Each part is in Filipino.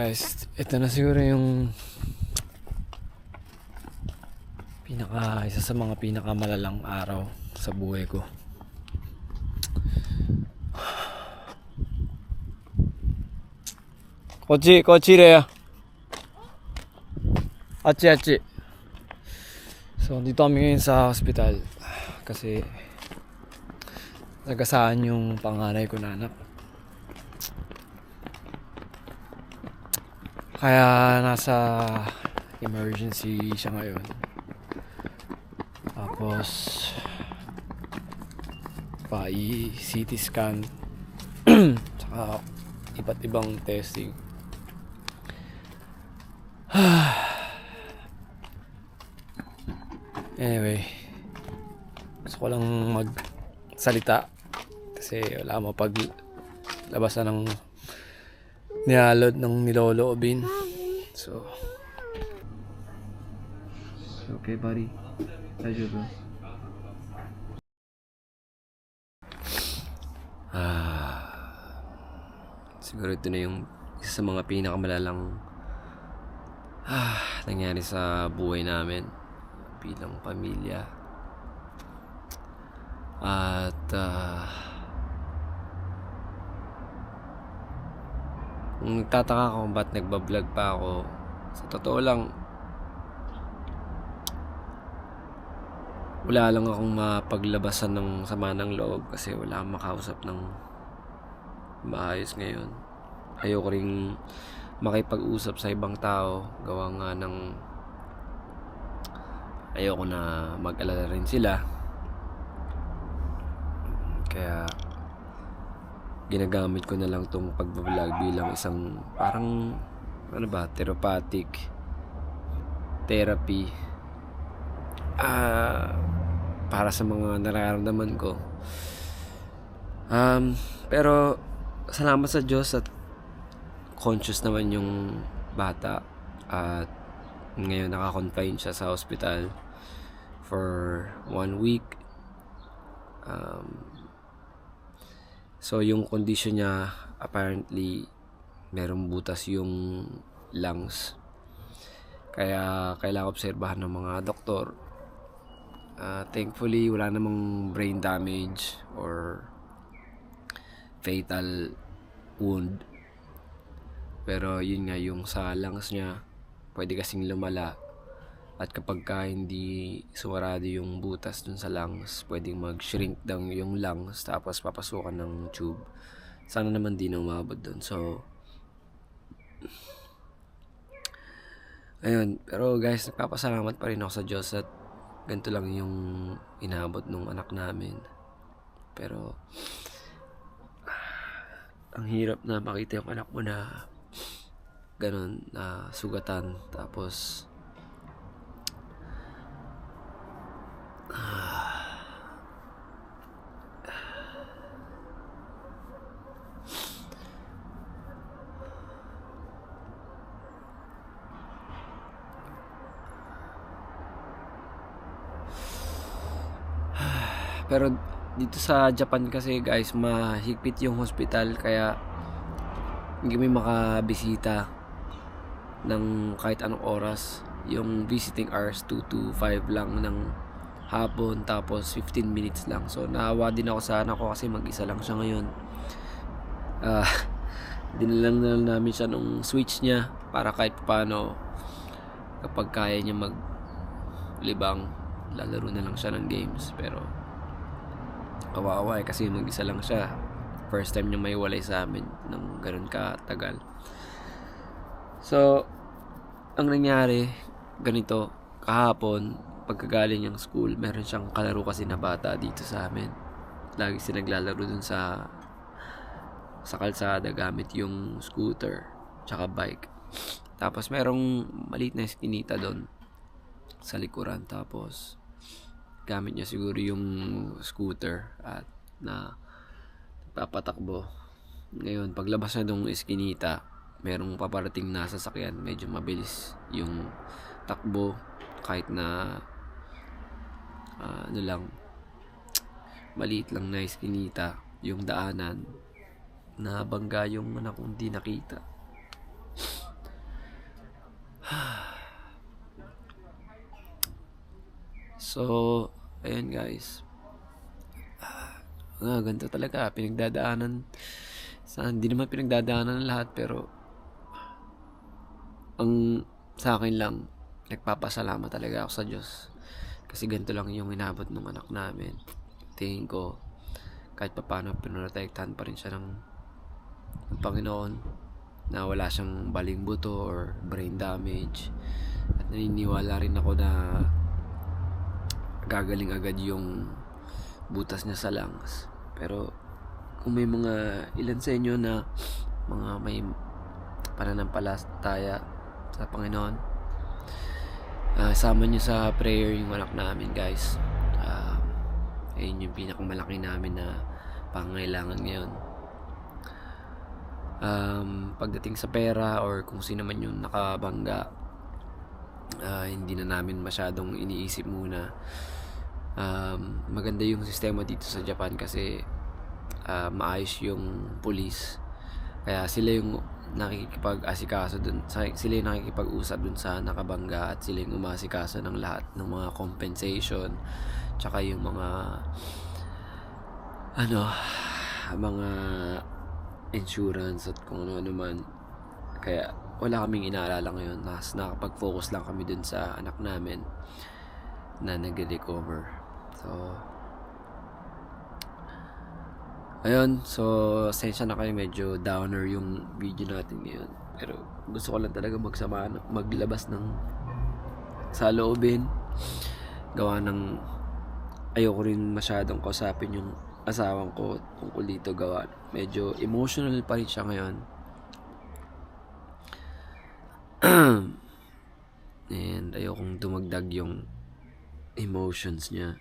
Guys, ito na siguro yung pinaka isa sa mga pinakamalalang araw sa buhay ko. Kochi, kochi re. Achi, achi. So, dito kami ngayon sa hospital kasi nagasaan yung panganay ko na anak. Kaya nasa emergency siya ngayon. Tapos pa CT scan tsaka iba't ibang testing. anyway, gusto ko lang magsalita kasi wala mo pag labasan ng nialod ng niloloobin. So, okay buddy. Pleasure bro. Ah, siguro ito na yung isa sa mga pinakamalalang ah, nangyari sa buhay namin bilang pamilya. At ah, nagtataka ako kung ba't nagbablog pa ako, sa totoo lang, wala lang akong mapaglabasan ng sama ng loob kasi wala akong makausap ng maayos ngayon. Ayoko ring makipag-usap sa ibang tao gawa nga ng ayoko na mag-alala rin sila. Kaya ginagamit ko na lang tong pagbablog bilang isang parang ano ba, therapeutic therapy ah para sa mga nararamdaman ko. Um, pero salamat sa Diyos at conscious naman yung bata at ngayon naka-confine siya sa hospital for one week. Um, so yung condition niya apparently merong butas yung lungs. Kaya kailangan obserbahan ng mga doktor Uh, thankfully, wala namang brain damage or fatal wound. Pero yun nga, yung sa lungs niya, pwede kasing lumala. At kapag ka hindi sumarado yung butas dun sa lungs, pwedeng mag-shrink down yung lungs tapos papasukan ng tube. Sana naman di na umabot dun. So, ayun. Pero guys, nagpapasalamat pa rin ako sa Diyos at ganito lang yung inaabot nung anak namin. Pero, ang hirap na makita yung anak mo na ganun, na sugatan. Tapos, Pero dito sa Japan kasi guys, mahigpit yung hospital kaya hindi kami makabisita ng kahit anong oras. Yung visiting hours 2 to 5 lang ng hapon tapos 15 minutes lang. So naawa din ako sa anak ko kasi mag-isa lang siya ngayon. Ah, dinilang na lang namin siya nung switch niya para kahit paano kapag kaya niya mag libang lalaro na lang siya ng games pero kawawa eh kasi mag-isa lang siya. First time niya may walay sa amin ng ganun katagal. So ang nangyari ganito. Kahapon pagkagaling ng school meron siyang kalaro kasi na bata dito sa amin. Lagi siya naglalaro dun sa sa kalsada gamit yung scooter tsaka bike. Tapos merong maliit na eskinita doon sa likuran tapos gamit niya siguro yung scooter at na papatakbo. Ngayon, paglabas na nung eskinita, merong paparating na sasakyan, medyo mabilis yung takbo kahit na ah, ano lang maliit lang na eskinita yung daanan na bangga yung anak kong di nakita So, ayun guys. Ah, ganito talaga. Pinagdadaanan. Sa, hindi naman pinagdadaanan ng lahat pero ang sa akin lang, nagpapasalamat talaga ako sa Diyos. Kasi ganito lang yung inabot ng anak namin. Tingin ko, kahit pa paano, pinrotektahan pa rin siya ng, ng Panginoon na wala siyang baling buto or brain damage. At naniniwala rin ako na gagaling agad yung butas niya sa lungs. Pero kung may mga ilan sa inyo na mga may pananampalataya sa Panginoon, ah, sama niyo sa prayer yung anak namin guys. Ah, ayun yung pinakamalaki namin na pangailangan ngayon. Um, pagdating sa pera or kung sino man yung nakabangga, ah, hindi na namin masyadong iniisip muna. Um, maganda yung sistema dito sa Japan kasi ah, maayos yung police. Kaya sila yung nakikipag-asikaso dun, sila yung nakikipag-usap dun sa nakabangga at sila yung umasikaso ng lahat ng mga compensation tsaka yung mga ano mga insurance at kung ano-ano man. Kaya wala kaming inaalala ngayon. Nas nakapag-focus lang kami dun sa anak namin na nag-recover so Ayun, so sensya na kayo medyo downer yung video natin ngayon. Pero gusto ko lang talaga magsama, maglabas ng sa loobin. Gawa ng ayoko rin masyadong kausapin yung asawang ko tungkol dito gawa. Medyo emotional pa rin siya ngayon. And ayokong dumagdag yung emotions niya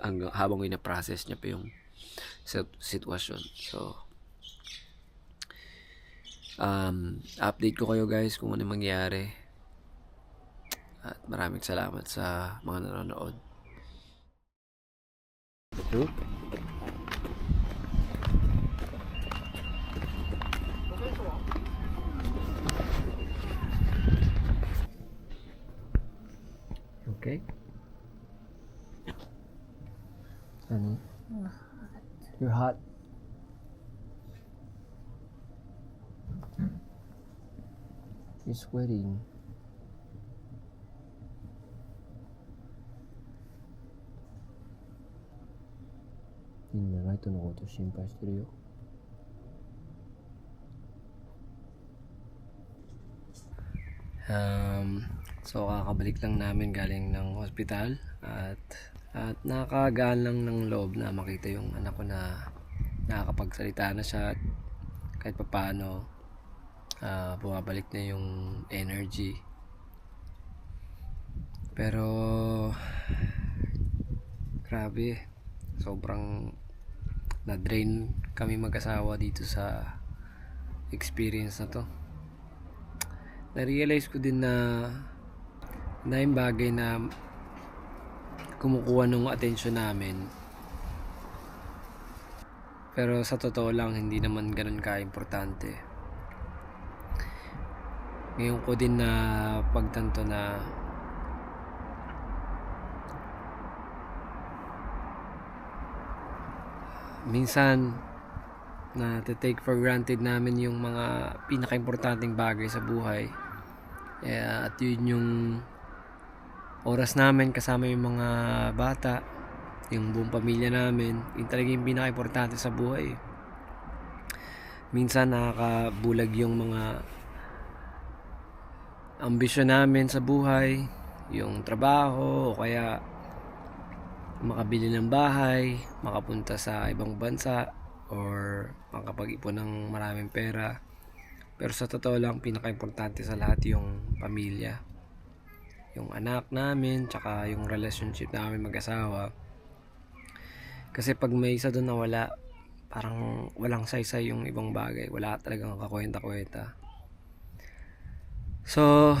hanggang habang ina-process niya pa yung sit- sitwasyon. So, um, update ko kayo guys kung ano mangyari. At maraming salamat sa mga nanonood. True? Okay. Ano? You're hot. You're sweating.みんなライトのこと心配してるよ。Um, so kakabalik lang namin galing ng hospital at at nakakagaan ng loob na makita yung anak ko na nakakapagsalita na siya at kahit papaano ah, bumabalik na yung energy. Pero grabe sobrang na-drain kami mag-asawa dito sa experience na to. Na-realize ko din na na yung bagay na kumukuha ng atensyon namin. Pero sa totoo lang, hindi naman ganun ka-importante. Ngayon ko din na pagtanto na minsan na take for granted namin yung mga pinaka-importanting bagay sa buhay. Eh, at yun yung oras namin kasama yung mga bata, yung buong pamilya namin, yun talaga yung pinaka-importante sa buhay. Minsan nakakabulag yung mga ambisyon namin sa buhay, yung trabaho, o kaya makabili ng bahay, makapunta sa ibang bansa, or makapag-ipon ng maraming pera. Pero sa totoo lang, pinaka-importante sa lahat yung pamilya yung anak namin, tsaka yung relationship namin mag-asawa. Kasi pag may isa doon na wala, parang walang saysay yung ibang bagay. Wala talagang kakwenta-kwenta. So,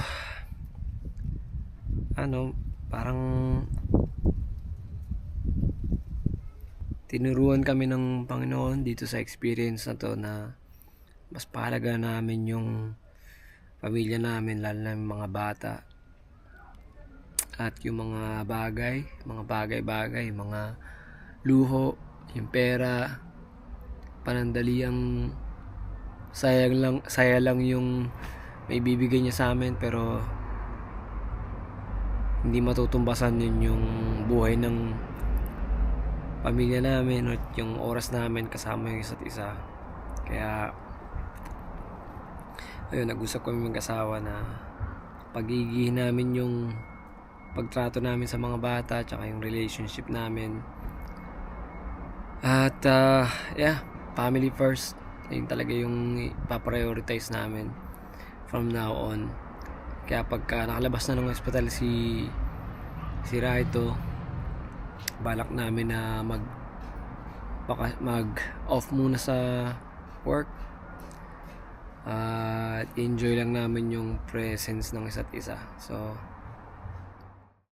ano, parang tinuruan kami ng Panginoon dito sa experience na to na mas pahalaga namin yung pamilya namin, lalo na yung mga bata. At yung mga bagay, mga bagay-bagay, mga luho, yung pera, panandaliang sayang lang, saya lang yung may bibigay niya sa amin pero hindi matutumbasan yun yung buhay ng pamilya namin at yung oras namin kasama yung isa't isa. Kaya ayun, nag-usap kami mag-asawa na pagigihin namin yung pagtrato namin sa mga bata tsaka yung relationship namin. At ah, yeah, family first. Yun talaga yung ipaprioritize namin from now on. Kaya pagka nakalabas na ng hospital si si Raito, balak namin na mag baka, mag off muna sa work at enjoy lang namin yung presence ng isa't isa. So,